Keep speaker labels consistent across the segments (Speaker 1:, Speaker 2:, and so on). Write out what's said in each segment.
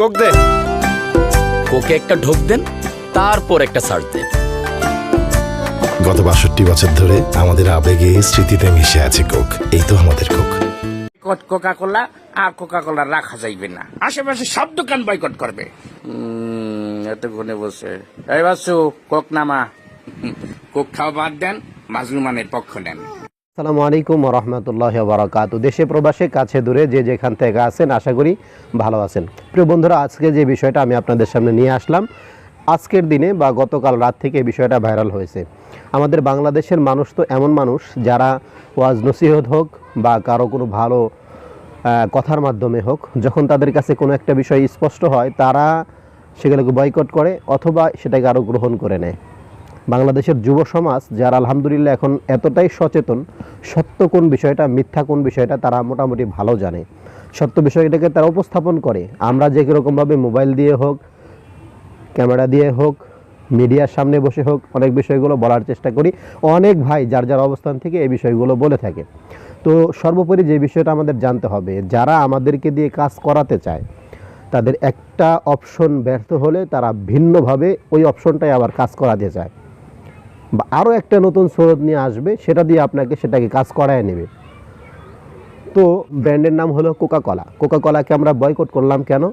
Speaker 1: Coke দে।
Speaker 2: কোকে একটা ঢোক দেন তারপর একটা সার্চ দেন।
Speaker 3: গত বাষট্টি বছর ধরে আমাদের আবেগে স্মৃতিতে মিশে আছে কোক। এই তো আমাদের কোক।
Speaker 4: কোকা কোলা আর কোকা কোলা রাখা যাইবে না। আশেপাশে সব দোকান বয়কট করবে। এতক্ষণে বসে। এই বাসু কোক নামা। কোক খাওয়া বাদ দেন মাজলুমানের পক্ষ নেন।
Speaker 5: আসসালামু আলাইকুম রহমতুল্লাহ বারাকাত দেশে প্রবাসে, কাছে দূরে, যে যেখান থেকে আছেন, আশা করি ভালো আছেন। প্রিয় বন্ধুরা, আজকে যে বিষয়টা আমি আপনাদের সামনে নিয়ে আসলাম, আজকের দিনে বা গতকাল রাত থেকে এই বিষয়টা ভাইরাল হয়েছে। আমাদের বাংলাদেশের মানুষ তো এমন মানুষ, যারা ওয়াজ নসিহত হোক বা কারও কোনো ভালো কথার মাধ্যমে হোক, যখন তাদের কাছে কোনো একটা বিষয় স্পষ্ট হয়, তারা সেগুলোকে বয়কট করে অথবা সেটাকে আরও গ্রহণ করে নেয়। বাংলাদেশের যুব সমাজ, যারা আলহামদুলিল্লাহ এখন এতটাই সচেতন, সত্য কোন বিষয়টা, মিথ্যা কোন বিষয়টা তারা মোটামুটি ভালো জানে। সত্য বিষয়টাকে তারা উপস্থাপন করে। আমরা যে রকমভাবে মোবাইল দিয়ে হোক, ক্যামেরা দিয়ে হোক, মিডিয়ার সামনে বসে হোক, অনেক বিষয়গুলো বলার চেষ্টা করি। অনেক ভাই যার যার অবস্থান থেকে এই বিষয়গুলো বলে থাকে। তো সর্বোপরি যে বিষয়টা আমাদের জানতে হবে, যারা আমাদেরকে দিয়ে কাজ করাতে চায়, তাদের একটা অপশন ব্যর্থ হলে তারা ভিন্নভাবে ওই অপশনটাই আবার কাজ করাতে চায়। বা আরও একটা নতুন স্রোত নিয়ে আসবে, সেটা দিয়ে আপনাকে সেটাকে কাজ করায় নেবে। তো ব্র্যান্ডের নাম হলো কোকা কলা কোকা কলাকে আমরা বয়কট করলাম কেন?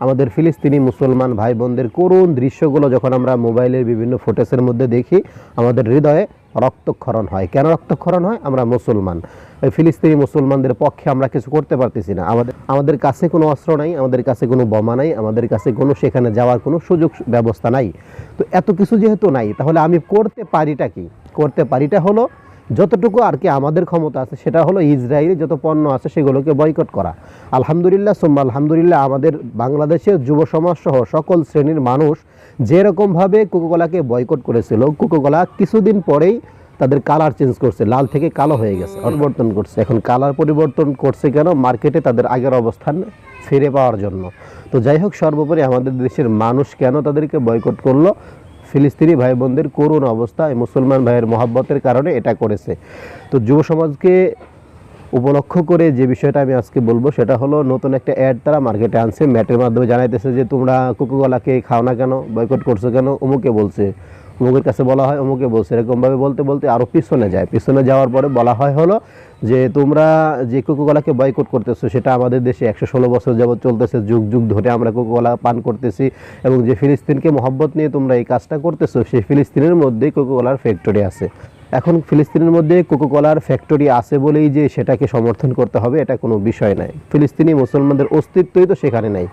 Speaker 5: আমাদের ফিলিস্তিনি মুসলমান ভাই বোনদের করুণ দৃশ্যগুলো যখন আমরা মোবাইলের বিভিন্ন ফুটেজের মধ্যে দেখি, আমাদের হৃদয়ে রক্তক্ষরণ হয়। কেন রক্তক্ষরণ হয়? আমরা মুসলমান। এই ফিলিস্তিনি মুসলমানদের পক্ষে আমরা কিছু করতে পারতেছি না। আমাদের আমাদের কাছে কোনো অস্ত্র নাই, আমাদের কাছে কোনো বোমা নাই, আমাদের কাছে কোনো, সেখানে যাওয়ার কোনো সুযোগ ব্যবস্থা নাই। তো এত কিছু যেহেতু নাই, তাহলে আমি করতে পারিটা কি? করতে পারিটা হলো যতটুকু আর কি আমাদের ক্ষমতা আছে, সেটা হলো ইসরায়েলে যত পণ্য আছে, সেগুলোকে বয়কট করা। আলহামদুলিল্লাহ, সোম্মা আলহামদুলিল্লাহ, আমাদের বাংলাদেশের যুব সমাজ সহ সকল শ্রেণির মানুষ যেরকমভাবে কোকোকলাকে বয়কট করেছিল কোকোকলা কিছুদিন পরেই তাদের কালার চেঞ্জ করছে লাল থেকে কালো হয়ে গেছে পরিবর্তন করছে। এখন কালার পরিবর্তন করছে কেন? মার্কেটে তাদের আগের অবস্থান ফিরে পাওয়ার জন্য। তো যাই হোক সর্বোপরি আমাদের দেশের মানুষ কেন তাদেরকে বয়কট করল? ফিলিস্তিনি ভাই বোনদের করুণ অবস্থা এই মুসলমান ভাইয়ের মহাব্বতের কারণে এটা করেছে। তো যুব সমাজকে উপলক্ষ করে যে বিষয়টা আমি আজকে বলব, সেটা হলো নতুন একটা অ্যাড তারা মার্কেটে আনছে। ম্যাটের মাধ্যমে জানাইতেছে যে, তোমরা কোকোকলাকে খাও না কেন? বয়কট করছ কেন? অমুকে বলছে। অমুকের কাছে বলা হয়, অমুকে বলছে। এরকমভাবে বলতে বলতে আরও পিছনে যায়। পিছনে যাওয়ার পরে বলা হয় হলো যে, তোমরা যে কোকোকলাকে বয়কট করতেছো, সেটা আমাদের দেশে একশো ষোলো বছর যাবৎ চলতেছে। যুগ যুগ ধরে আমরা কোকোকলা পান করতেছি এবং যে ফিলিস্তিনকে মহব্বত নিয়ে তোমরা এই কাজটা করতেছো, সেই ফিলিস্তিনের মধ্যেই কোকোকলার ফ্যাক্টরি আছে। এখন ফিলিস্তিনের মধ্যে কোকোকলার ফ্যাক্টরি আছে বলেই যে সেটাকে সমর্থন করতে হবে, এটা কোনো বিষয় নাই। ফিলিস্তিনি মুসলমানদের অস্তিত্বই তো সেখানে নাই।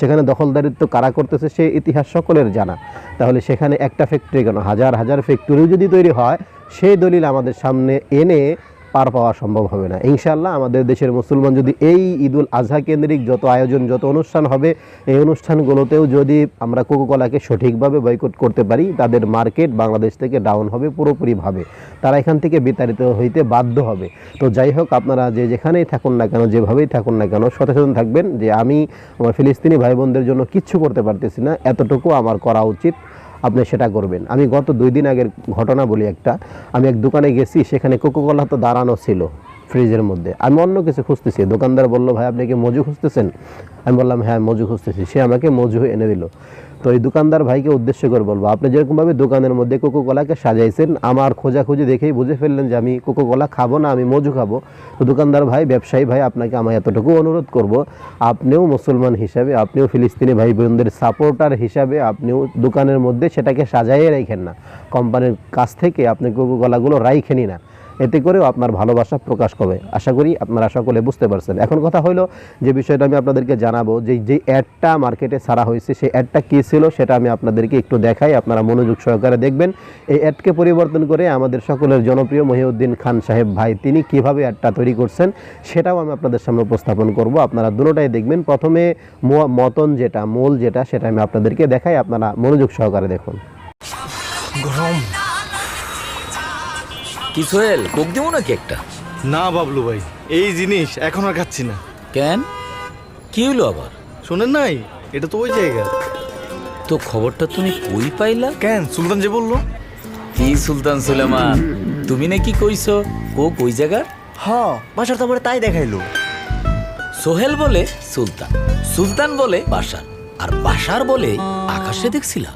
Speaker 5: সেখানে দখলদারিত্ব কারা করতেছে সে ইতিহাস সকলের জানা। তাহলে সেখানে একটা ফ্যাক্টরি কেন? হাজার হাজার ফ্যাক্টরিও যদি তৈরি হয় সেই দলিল আমাদের সামনে এনে পার পাওয়া সম্ভব হবে না। ইনশাল্লাহ আমাদের দেশের মুসলমান যদি এই ঈদুল আজহা কেন্দ্রিক যত আয়োজন, যত অনুষ্ঠান হবে, এই অনুষ্ঠানগুলোতেও যদি আমরা কোকোকলাকে সঠিকভাবে বয়কট করতে পারি, তাদের মার্কেট বাংলাদেশ থেকে ডাউন হবে পুরোপুরিভাবে। তারা এখান থেকে বিতাড়িত হইতে বাধ্য হবে। তো যাই হোক, আপনারা যে যেখানেই থাকুন না কেন, যেভাবেই থাকুন না কেন, সচেতন থাকবেন যে আমি আমার ফিলিস্তিনি ভাই বোনদের জন্য কিচ্ছু করতে পারতেছি না। এতটুকু আমার করা উচিত। আপনি সেটা করবেন। আমি গত দুই দিন আগের ঘটনা বলি একটা। আমি এক দোকানে গেছি, সেখানে কোকোকলা তো দাঁড়ানো ছিল ফ্রিজের মধ্যে। আমি অন্য কিছু খুঁজতেছি। দোকানদার বলল, ভাই, আপনি কি মজু খুঁজতেছেন? আমি বললাম হ্যাঁ মজু খুঁজতেছি। সে আমাকে মজু এনে দিল। তো এই দোকানদার ভাইকে উদ্দেশ্য করে বলব, আপনি যেরকমভাবে দোকানের মধ্যে কোকোকলাকে সাজাইছেন, আমার খোঁজাখুঁজি দেখেই বুঝে ফেললেন যে আমি কোকোকলা খাব না, আমি মজু খাব। তো দোকানদার ভাই, ব্যবসায়ী ভাই, আপনাকে আমি এতটুকু অনুরোধ করব, আপনিও মুসলমান হিসাবে, আপনিও ফিলিস্তিনি ভাই বোনদের সাপোর্টার হিসাবে, আপনিও দোকানের মধ্যে সেটাকে সাজাইয়ে রাখেন না। কোম্পানির কাছ থেকে আপনি কোকোকলাগুলো রাইখেনি না এতে করেও আপনার ভালোবাসা প্রকাশ পাবে আশা করি আপনারা সকলে বুঝতে পারছেন। এখন কথা হলো যে বিষয়টা আমি আপনাদেরকে জানাব যে যে অ্যাডটা মার্কেটে ছাড়া হয়েছে, সেই অ্যাডটা কী ছিল সেটা আমি আপনাদেরকে একটু দেখাই। আপনারা মনোযোগ সহকারে দেখবেন। এই অ্যাডকে পরিবর্তন করে আমাদের সকলের জনপ্রিয় মহিউদ্দিন খান সাহেব ভাই, তিনি কীভাবে অ্যাডটা তৈরি করছেন সেটাও আমি আপনাদের সামনে উপস্থাপন করব। আপনারা দুটোটাই দেখবেন। প্রথমে মতন যেটা, মূল যেটা, সেটা আমি আপনাদেরকে দেখাই। আপনারা মনোযোগ সহকারে দেখুন।
Speaker 2: কি সোহেল কোক দেবো নাকি একটা?
Speaker 1: না বাবলু ভাই এই জিনিস এখন আর খাচ্ছি না।
Speaker 2: কেন? কি হলো আবার?
Speaker 1: শোনেন নাই এটা তো ওই জায়গা।
Speaker 2: তো খবরটা তুমি কই পাইলা?
Speaker 1: কেন? সুলতান যে বলল।
Speaker 2: কি সুলতান সুলেমান? তুমি নাকি কইছো কোক ওই জায়গার?
Speaker 6: হ বাসার তো আমার তাই দেখাইলো।
Speaker 2: সোহেল বলে সুলতান সুলতান বলে বাসার আর বাসার বলে আকাশে দেখছিলা।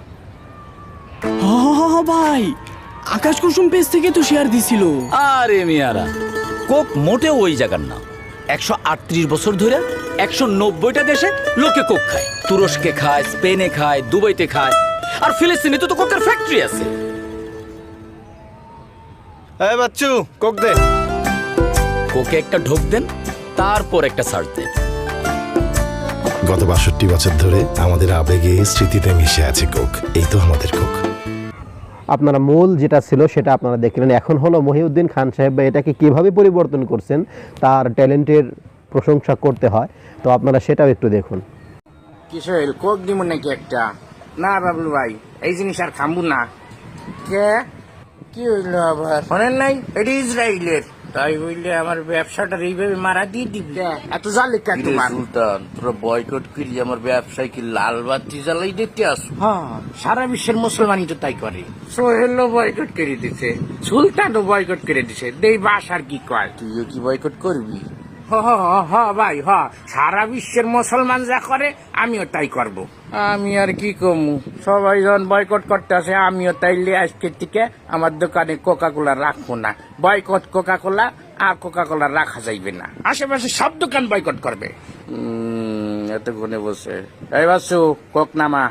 Speaker 6: হ হ হ হ ভাই। আকাশ কুসুম পেজ থেকে তো শেয়ার দিছিল।
Speaker 2: আরে মিয়ারা কোক মোটেও ওই জায়গার না। একশো আটত্রিশ বছর ধরে একশো নব্বইটা দেশে লোকে কোক খায়। তুরস্কে খায় স্পেনে খায় দুবাইতে খায়। আর ফিলিস্তিনে তো কোকের ফ্যাক্টরি আছে।
Speaker 1: এই বাচ্চু কোক দে।
Speaker 2: কোকে একটা ঢোক দেন তারপর একটা সার্চ দেন।
Speaker 3: গত বাষট্টি বছর ধরে আমাদের আবেগে স্মৃতিতে মিশে আছে কোক। এই তো আমাদের কোক।
Speaker 5: আপনারা মূল যেটা ছিল সেটা আপনারা দেখলেন এখন হলো মহিউদ্দিন খান সাহেব বা এটাকে কীভাবে পরিবর্তন করছেন তার ট্যালেন্টের প্রশংসা করতে হয়। তো আপনারা সেটাও একটু দেখুন।
Speaker 4: কিশোর কোক দিব নাকি একটা? না বাবলু ভাই এই জিনিস আর খামবো না। কে? কি হইল আবার? শোনেন নাই এটি ইসরায়েলের তাই বললে আমার ব্যবসাটা এইভাবে মারা দিয়ে দিবি। এত জালে কেন তোমার?
Speaker 7: সুলতান তোরা বয়কট করি আমার ব্যবসায় কি লাল বাতি জ্বালাই দেখতে আসো
Speaker 4: হ্যাঁ সারা বিশ্বের মুসলমানই তো তাই করে। সোহেলও বয়কট করে দিছে সুলতানও বয়কট করে দিছে। দেই বাস আর কি কয়?
Speaker 7: তুইও কি বয়কট করবি?
Speaker 4: হ হ হ, হ ভাই হ সারা বিশ্বের মুসলমান যা করে আমিও তাই করব। আমি আর কি কমু? সবাই যখন বয়কট করতে আসে আমিও তাইলে আজকের থেকে আমার দোকানে কোকা কোলা রাখব না। বয়কট কোকা কোলা আর কোকা কোলা রাখা যাইবে না। আশেপাশে সব দোকান বয়কট করবে।
Speaker 7: এতক্ষণে বসে।
Speaker 4: এই বাসু কোক নামা।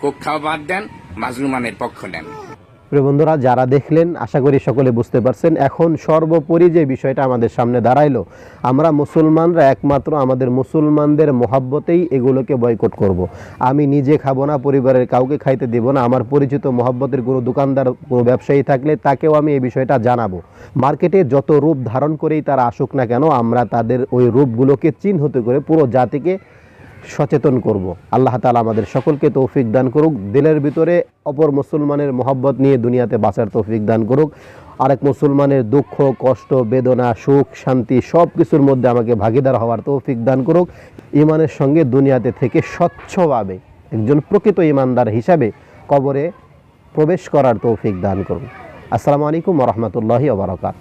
Speaker 4: কোক খাওয়া বাদ দেন মাজলুমানের পক্ষ নেন।
Speaker 5: প্রিয় বন্ধুরা, যারা দেখলেন, আশা করি সকলে বুঝতে পারছেন, এখন সর্বোপরি যে বিষয়টা আমাদের সামনে দাঁড়াইলো, আমরা মুসলমানরা একমাত্র আমাদের মুসলমানদের মহাব্বতেই এগুলোকে বয়কট করব। আমি নিজে খাব না, পরিবারের কাউকে খাইতে দেব না, আমার পরিচিত মহাব্বতের কোনো দোকানদার, কোনো ব্যবসায়ী থাকলে তাকেও আমি এই বিষয়টা জানাব মার্কেটে যত রূপ ধারণ করেই তারা আসুক না কেন, আমরা তাদের ওই রূপগুলোকে চিহ্নিত করে পুরো জাতিকে সচেতন করব। আল্লাহ তালা আমাদের সকলকে তৌফিক দান করুক। দিলের ভিতরে অপর মুসলমানের মহব্বত নিয়ে দুনিয়াতে বাঁচার তৌফিক দান করুক। আরেক মুসলমানের দুঃখ, কষ্ট, বেদনা, সুখ, শান্তি সব কিছুর মধ্যে আমাকে ভাগিদার হওয়ার তৌফিক দান করুক। ইমানের সঙ্গে দুনিয়াতে থেকে স্বচ্ছভাবে একজন প্রকৃত ইমানদার হিসাবে কবরে প্রবেশ করার তৌফিক দান করুন। আসসালামু আলাইকুম রহমতুল্লাহি ওবরাকাত